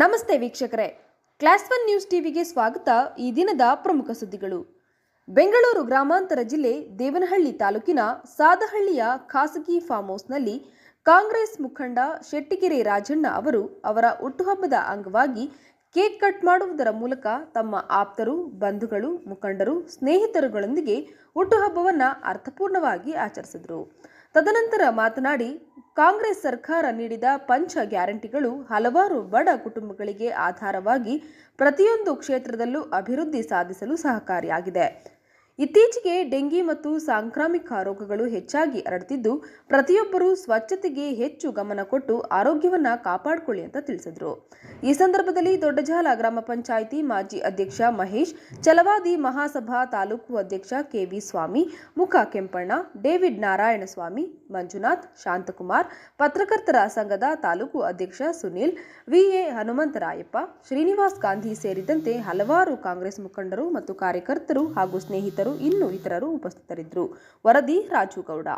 ನಮಸ್ತೆ ವೀಕ್ಷಕರೇ. Class one news ಟಿವಿಗೆ ಸ್ವಾಗತ. ಈ ದಿನದ ಪ್ರಮುಖ ಸುದ್ದಿಗಳು. ಬೆಂಗಳೂರು ಗ್ರಾಮಾಂತರ ಜಿಲ್ಲೆ ದೇವನಹಳ್ಳಿ ತಾಲೂಕಿನ ಸಾದಹಳ್ಳಿಯ ಖಾಸಗಿ ಫಾರ್ಮ್ ಹೌಸ್ನಲ್ಲಿ ಕಾಂಗ್ರೆಸ್ ಮುಖಂಡ ಶೆಟ್ಟಿಗೆರೆ ರಾಜಣ್ಣ ಅವರು ಅವರ ಹುಟ್ಟುಹಬ್ಬದ ಅಂಗವಾಗಿ ಕೇಕ್ ಕಟ್ ಮಾಡುವುದರ ಮೂಲಕ ತಮ್ಮ ಆಪ್ತರು, ಬಂಧುಗಳು, ಮುಖಂಡರು, ಸ್ನೇಹಿತರುಗಳೊಂದಿಗೆ ಹುಟ್ಟುಹಬ್ಬವನ್ನು ಅರ್ಥಪೂರ್ಣವಾಗಿ ಆಚರಿಸಿದರು. ತದನಂತರ ಮಾತನಾಡಿ, ಕಾಂಗ್ರೆಸ್ ಸರ್ಕಾರ ನೀಡಿದ ಪಂಚ ಗ್ಯಾರಂಟಿಗಳು ಹಲವಾರು ಬಡ ಕುಟುಂಬಗಳಿಗೆ ಆಧಾರವಾಗಿ ಪ್ರತಿಯೊಂದು ಕ್ಷೇತ್ರದಲ್ಲೂ ಅಭಿವೃದ್ಧಿ ಸಾಧಿಸಲು ಸಹಕಾರಿಯಾಗಿದೆ. ಇತ್ತೀಚೆಗೆ ಡೆಂಗಿ ಮತ್ತು ಸಾಂಕ್ರಾಮಿಕ ರೋಗಗಳು ಹೆಚ್ಚಾಗಿ ಹರಡುತ್ತಿದ್ದು ಪ್ರತಿಯೊಬ್ಬರೂ ಸ್ವಚ್ಛತೆಗೆ ಹೆಚ್ಚು ಗಮನ ಕೊಟ್ಟು ಆರೋಗ್ಯವನ್ನು ಕಾಪಾಡಿಕೊಳ್ಳಿ ಅಂತ ತಿಳಿಸಿದರು. ಈ ಸಂದರ್ಭದಲ್ಲಿ ದೊಡ್ಡಜಾಲ ಗ್ರಾಮ ಪಂಚಾಯಿತಿ ಮಾಜಿ ಅಧ್ಯಕ್ಷ ಮಹೇಶ್ ಚಲವಾದಿ ಮಹಾಸಭಾ ತಾಲೂಕು ಅಧ್ಯಕ್ಷ ಕೆವಿ ಸ್ವಾಮಿ, ಮುಖ ಕೆಂಪಣ್ಣ, ಡೇವಿಡ್ ನಾರಾಯಣಸ್ವಾಮಿ, ಮಂಜುನಾಥ್, ಶಾಂತಕುಮಾರ್, ಪತ್ರಕರ್ತರ ಸಂಘದ ತಾಲೂಕು ಅಧ್ಯಕ್ಷ ಸುನೀಲ್, ವಿಎ ಹನುಮಂತರಾಯಪ್ಪ, ಶ್ರೀನಿವಾಸ್ ಗಾಂಧಿ ಸೇರಿದಂತೆ ಹಲವಾರು ಕಾಂಗ್ರೆಸ್ ಮುಖಂಡರು ಮತ್ತು ಕಾರ್ಯಕರ್ತರು ಹಾಗೂ ಸ್ನೇಹಿತರು ಇನ್ನು ಇತರರು ಉಪಸ್ಥಿತರಿದ್ದರು. ವರದಿ ರಾಜುಗೌಡ.